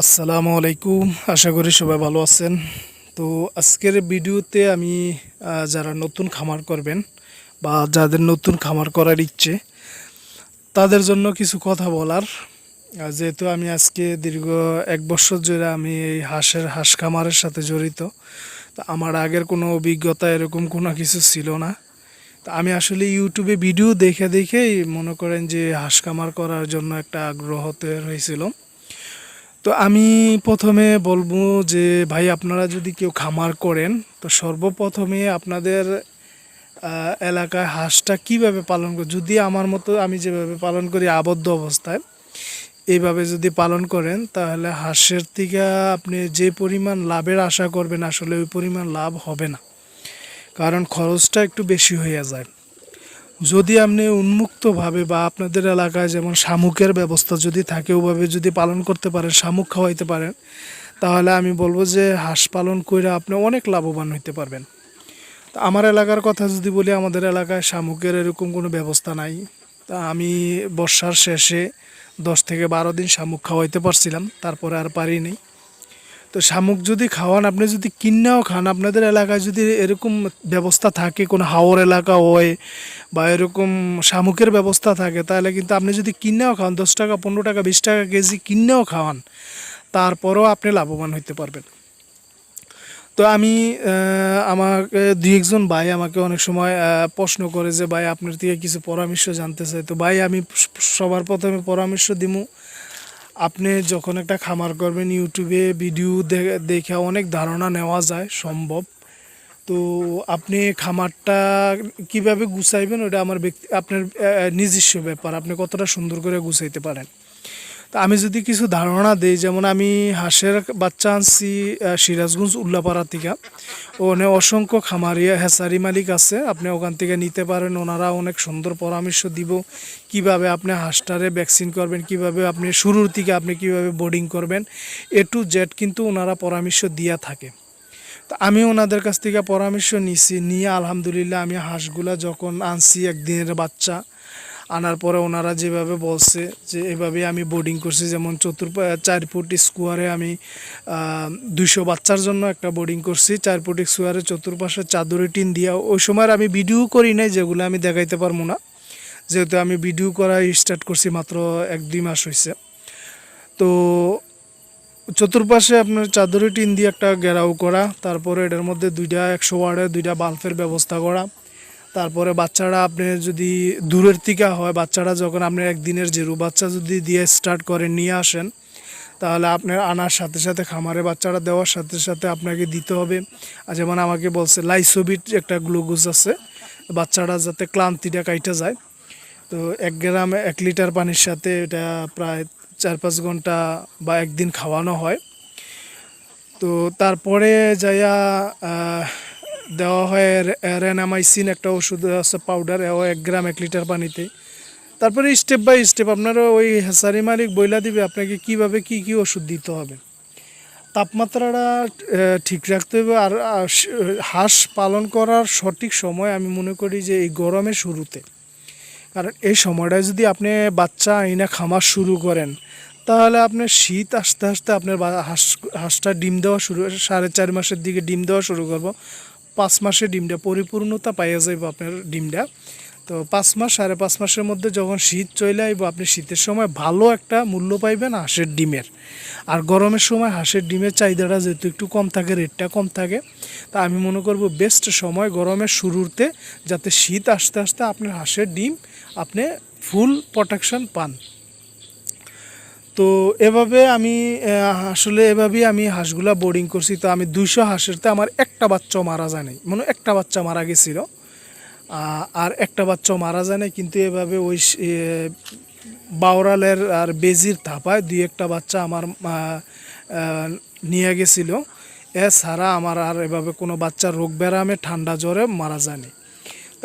আসসালামু আলাইকুম, আশা করি সবাই ভালো আছেন। তো আজকের ভিডিওতে আমি যারা নতুন খামার করবেন বা যাদের নতুন খামার করার ইচ্ছে, তাদের জন্য কিছু কথা বলার। যেহেতু আমি আজকে দীর্ঘ এক বছর ধরে আমি এই হাঁসের হাঁস খামারের সাথে জড়িত, তো আমার আগের কোনো অভিজ্ঞতা এরকম কোনো কিছু ছিল না। তো আমি আসলে ইউটিউবে ভিডিও দেখে দেখেই মনে করেন যে হাঁস খামার করার জন্য একটা আগ্রহ তৈরি হয়েছিল। তো আমি প্রথমে বলব যে, ভাই, আপনারা যদি কেউ খামার করেন, তো সর্বপ্রথমে আপনাদের এলাকায় হাঁসটা কীভাবে পালন করে যদি আমার মতো আমি যেভাবে পালন করি আবদ্ধ অবস্থায়, এইভাবে যদি পালন করেন, তাহলে হাঁসের থেকে আপনি যে পরিমাণ লাভের আশা করবেন, আসলে ওই পরিমাণ লাভ হবে না। কারণ খরচটা একটু বেশি হয়ে যায়। যদি আপনি উন্মুক্তভাবে বা আপনাদের এলাকায় যেমন শামুকের ব্যবস্থা যদি থাকে, ওভাবে যদি পালন করতে পারেন, শামুক খাওয়াইতে পারেন, তাহলে আমি বলব যে হাঁস পালন করে আপনি অনেক লাভবান হইতে পারবেন। তা আমার এলাকার কথা যদি বলি, আমাদের এলাকায় শামুকের এরকম কোনো ব্যবস্থা নাই। তা আমি বর্ষার শেষে দশ থেকে বারো দিন শামুক খাওয়াইতে পারছিলাম, তারপরে আর পারিনি তো শামুক যদি খাওয়ান, আপনি যদি কিন্নাও খান, আপনাদের এলাকায় যদি এরকম ব্যবস্থা থাকে, কোনো হাওর এলাকা হয় বা এরকম শামুকের ব্যবস্থা থাকে, তাহলে কিন্তু আপনি যদি কিন্নাও খাওয়ান দশ টাকা, পনেরো টাকা, বিশ টাকা কেজি কিন্নাও খাওয়ান, তারপরেও আপনি লাভবান হইতে পারবেন। তো আমি আমাকে দুই একজন ভাই আমাকে অনেক সময় প্রশ্ন করে যে, ভাই, আপনার থেকে কিছু পরামর্শ জানতে চাই। তো ভাই, আমি সবার প্রথমে পরামর্শ দিমু। আপনি যখন একটা খামার করবেন, ইউটিউবে ভিডিও দেখে অনেক ধারণা নেওয়া যায়, সম্ভব। তো আপনি খামারটা কীভাবে গুছাইবেন, ওটা আমার ব্যক্তি, আপনার নিজস্ব ব্যাপার। আপনি কতটা সুন্দর করে গুছাইতে পারেন। তা আমি যদি কিছু ধারণা দিই, যেমন আমি হাঁসের বাচ্চা আনছি সিরাজগঞ্জ উল্লাপাড়া থেকে। ওখানে অসংখ্য খামারিয়া হেসারি মালিক আছে। আপনি ওখান থেকে নিতে পারেন। ওনারা অনেক সুন্দর পরামর্শ দিব। কীভাবে আপনি হাঁসটারে ভ্যাকসিন করবেন, কীভাবে আপনি শুরুর থেকে আপনি কীভাবে বোর্ডিং করবেন, এ টু জেড কিন্তু ওনারা পরামর্শ দিয়া থাকে। তা আমি ওনাদের কাছ থেকে পরামর্শ নিছি। নিয়ে আলহামদুলিল্লাহ আমি হাঁসগুলা যখন আনছি, একদিনের বাচ্চা আনার পরে ওনারা যেভাবে বলছে যে এভাবে আমি বোর্ডিং করছি, যেমন চতুর্পা চার ফুট স্কোয়ারে আমি দুইশো বাচ্চার জন্য একটা বোর্ডিং করছি। চার ফুট স্কোয়ারে চতুর্পাশে চাদরে টিন দিয়া, ওই সময় আমি ভিডিও করি নাই, যেগুলো আমি দেখাইতে পারব না। যেহেতু আমি ভিডিও করা স্টার্ট করছি মাত্র এক, দুই মাস হয়েছে তো চতুর্পাশে আপনার চাদরে টিন দিয়ে একটা ঘেরাও করা, তারপরে এটার মধ্যে দুইটা একশো ওয়ার্ডের দুইটা বাল্বের ব্যবস্থা করা তারপরে বাচ্চারা আপনি যদি দূরের থেকে হয়, বাচ্চারা যখন আপনি একদিনের জিরো বাচ্চা যদি দিয়ে স্টার্ট করেন নিয়ে আসেন, তাহলে আপনার আনার সাথে সাথে, খামারে বাচ্চারা দেওয়ার সাথে সাথে আপনাকে দিতে হবে। আর যেমন আমাকে বলছে, লাইসোবিট একটা গ্লুকোজ আছে, বাচ্চারা যাতে ক্লান্তিটা কাইটা যায়। তো এক গ্রাম এক লিটার পানির সাথে এটা প্রায় চার পাঁচ ঘণ্টা বা একদিন খাওয়ানো হয়। তো তারপরে যাইয়া দেওয়া হয় রেনামাইসিন একটা ওষুধ আছে পাউডার এক গ্রাম, এক লিটার পানিতে। তারপরে স্টেপ বাই স্টেপ আপনারা ওই হেসারি মালিক বইলা দিবে আপনাকে কীভাবে কি কি ওষুধ দিতে হবে। তাপমাত্রাটা ঠিক রাখতে হবে আর হাঁস পালন করার সঠিক সময় আমি মনে করি যে এই গরমের শুরুতে। কারণ এই সময়টায় যদি আপনি বাচ্চা আইনা খামার শুরু করেন, তাহলে আপনার শীত আস্তে আস্তে আপনার হাঁস, হাঁসটা ডিম দেওয়া শুরু, সাড়ে চার মাসের দিকে ডিম দেওয়া শুরু করব। পাঁচ মাসে ডিমটা, পরিপূর্ণতা পাইয়া যাইব আপনার ডিমটা। তো পাঁচ মাস, সাড়ে পাঁচ মাসের মধ্যে যখন শীত চলে আইব, আপনি শীতের সময় ভালো একটা মূল্য পাইবেন হাঁসের ডিমের। আর গরমের সময় হাঁসের ডিমের চাহিদাটা যেহেতু একটু কম থাকে, রেটটা কম থাকে, তা আমি মনে করব বেস্ট সময় গরমের শুরুতে যাতে শীত আসতে আসতে আপনার হাঁসের ডিম আপনি ফুল প্রোটেকশন পান। তো এভাবে আমি আসলে এভাবেই আমি হাঁসগুলা বোর্ডিং করছি। তো আমি দুইশো হাঁসেরতে আমার একটা বাচ্চাও মারা যায় নাই। মানে একটা বাচ্চা মারা গেছিল। আর একটা বাচ্চাও মারা যায় নাই, কিন্তু এভাবে ওই বাওরালের আর বেজির থাপায় দুই একটা বাচ্চা আমার নিয়ে গেছিল। এছাড়া আমার আর এভাবে কোনো বাচ্চা রোগ ব্যারামে ঠান্ডা জ্বরে মারা যায়নি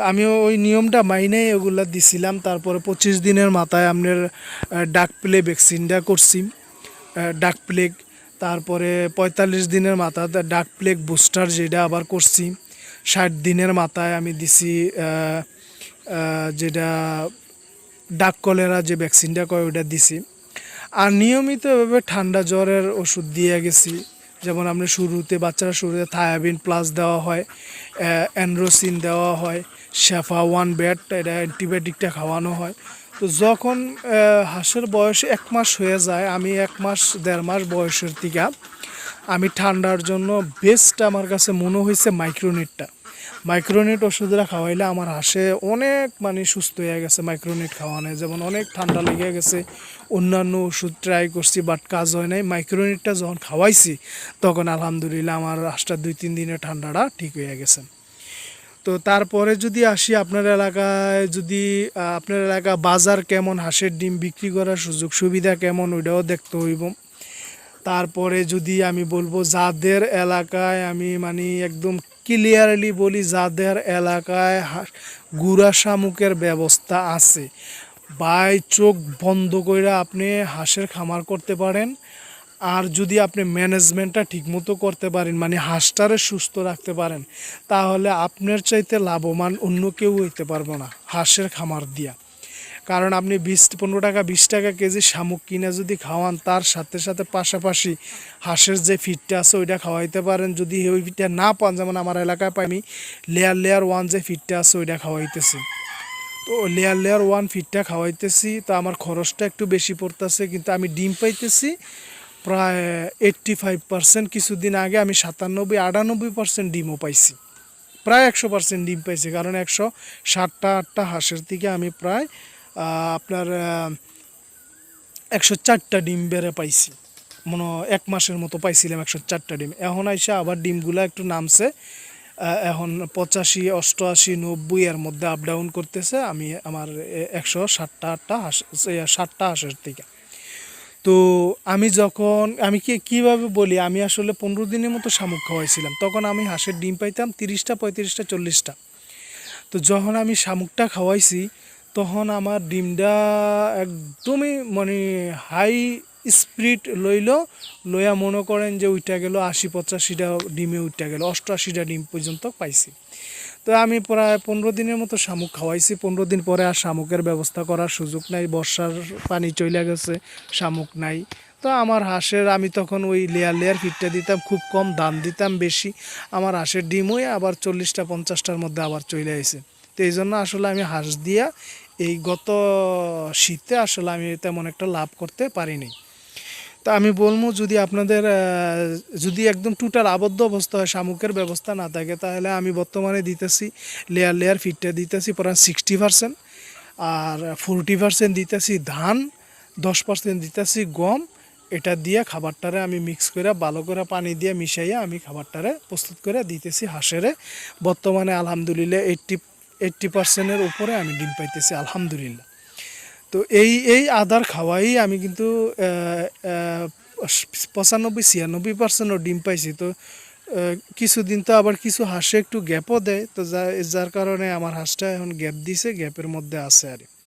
আমি ওই নিয়মটা মাইনে ওগুলা দিছিলাম। তারপরে পঁচিশ দিনের মাথায় আপনার ডাক প্লে ভ্যাকসিনটা করছি। ডাক প্লেগ তারপরে পঁয়তাল্লিশ দিনের মাথায় ডাক প্লেগ বুস্টার যেটা আবার করছি। ষাট দিনের মাথায় আমি দিছি যেটা ডাক কলেরা যে ভ্যাকসিনটা কয় ওটা দিছি। আর নিয়মিত এভাবে ঠান্ডা জ্বরের ওষুধ দিয়ে গেছি। যেমন আমরা শুরুতে বাচ্চারা শুরুতে থায়াবিন প্লাস দেওয়া হয় অ্যান্ড্রোসিন দেওয়া হয় শ্যাফা ওয়ান ব্যাট এটা অ্যান্টিবায়োটিকটা খাওয়ানো হয়। তো যখন হাঁসের বয়স এক মাস হয়ে যায়, আমি এক মাস, দেড় মাস বয়সের থেকে আমি ঠান্ডার জন্য বেস্ট আমার কাছে মনে হয়েছে মাইক্রোনিটটা মাইক্রোনিট ওষুধরা খাওয়াইলে আমার হাঁসে অনেক মানে সুস্থ হয়ে গেছে মাইক্রোনিট খাওয়ানো। যেমন অনেক ঠান্ডা লেগে গেছে। অন্যান্য ওষুধ ট্রাই করছি বাট কাজ হয় নাই। মাইক্রোনিটটা যখন খাওয়াইছি, তখন আলহামদুলিল্লাহ আমার হাঁসটা দুই, তিন দিনে ঠান্ডাটা ঠিক হয়ে গেছে। তো তারপরে যদি আসি আপনার এলাকায়, যদি আপনার এলাকা বাজার কেমন, হাঁসের ডিম বিক্রি করার সুযোগ সুবিধা কেমন, ওইটাও দেখতে হইব। তারপরে যদি আমি বলব, যাদের এলাকায় আমি মানে একদম ক্লিয়ারলি বলি, যাদের এলাকায় গুড়া শামুকের ব্যবস্থা আছে বাই চোখ বন্ধ করে আপনি হাঁসের খামার করতে পারেন। আর যদি আপনি ম্যানেজমেন্টটা ঠিকমতো করতে পারেন মানে হাঁসটারে সুস্থ রাখতে পারেন, তাহলে আপনার চাইতে লাভবান অন্য কেউ হইতে পারব না, হাঁসের খামার দিয়া। কারণ আপনি বিশ, পনেরো টাকা, বিশ টাকা কেজি শামুক কিনে যদি খাওয়ান, তার সাথে সাথে পাশাপাশি হাঁসের যে ফিডটা আছে, ওইটা খাওয়াইতে পারেন। যদি ওই ফিডটা না পান, যেমন আমার এলাকায় পাই আমি লেয়ার লেয়ার ওয়ান যে ফিডটা আছে, ওইটা খাওয়াইতেছি। তো লেয়ার লেয়ার ওয়ান ফিডটা খাওয়াইতেছি, তো আমার খরচটা একটু বেশি পড়তেছে, কিন্তু আমি ডিম পাইতেছি, প্রায় এইট্টি ফাইভ পার্সেন্ট কিছুদিন আগে আমি সাতানব্বই, আটানব্বই পার্সেন্ট ডিমও পাইছি। প্রায় একশো পার্সেন্ট ডিম পাইছি, কারণ একশো ষাটটা, আটটা হাঁসের থেকে আমি প্রায় আপনার একশো চারটা ডিম বেড়ে পাইছি। মনে এক মাসের মতো পাইছিলাম একশো চারটা ডিম। এখন আইসা আবার ডিমগুলো একটু নামছে। এখন পঁচাশি, অষ্টআশি, নব্বই এর মধ্যে আপ ডাউন করতেছে। আমি আমার একশো ষাটটা, আটটা হাঁস ষাটটা হাঁসের থেকে। তো আমি যখন, আমি কি, কীভাবে বলি, আমি আসলে পনেরো দিনের মতো শামুক খাওয়াইছিলাম। তখন আমি হাঁসের ডিম পাইতাম তিরিশটা, পঁয়ত্রিশটা, চল্লিশটা। তো যখন আমি শামুকটা খাওয়াইছি তখন আমার ডিমটা একদমই মানে হাই স্পিড লইল, লইয়া মনে করেন যে উইটা গেল আশি পঁচাশিটা ডিমে উইটা গেল, অষ্টআশিটা ডিম পর্যন্ত পাইছি। তো আমি প্রায় পনেরো দিনের মতো শামুক খাওয়াইছি। পনেরো দিন পরে আর শামুকের ব্যবস্থা করার সুযোগ নাই, বর্ষার পানি চলে গেছে, শামুক নাই। তো আমার হাঁসের আমি তখন ওই লেয়ার লেয়ার ফিটটা দিতাম, খুব কম দাম দিতাম বেশি। আমার হাঁসের ডিমই আবার চল্লিশটা, পঞ্চাশটার মধ্যে আবার চলে আসে তো এই জন্য আসলে আমি হাঁস দিয়া এই গত শীতে আসলে আমি তেমন একটা লাভ করতে পারিনি। তা আমি বলব যদি আপনাদের যদি একদম টোটাল আবদ্ধ অবস্থা হয়, শামুকের ব্যবস্থা না থাকে, তাহলে আমি বর্তমানে দিতেছি লেয়ার লেয়ার ফিটটা দিতেছি প্রায় সিক্সটি পার্সেন্ট আর ফোরটি পার্সেন্ট দিতেছি ধান, দশ পার্সেন্ট দিতেছি গম। এটা দিয়ে খাবারটারে আমি মিক্স করে, ভালো করে পানি দিয়ে মিশাইয়া আমি খাবারটারে প্রস্তুত করে দিতেছি হাঁসেরে। বর্তমানে আলহামদুলিল্লাহ এইট্টি এইট্টি পার্সেন্টের উপরে আমি ডিম পাইতেছি, আলহামদুলিল্লাহ। তো এই এই আদার খাওয়াই আমি কিন্তু পঁচানব্বই, ছিয়ানব্বই পার্সেন্টও ডিম পাইছি। তো কিছুদিন তো আবার কিছু হাঁসে একটু গ্যাপও দেয়। তো যা, যার কারণে আমার হাঁসটা এখন গ্যাপ দিছে গ্যাপের মধ্যে আছে আর।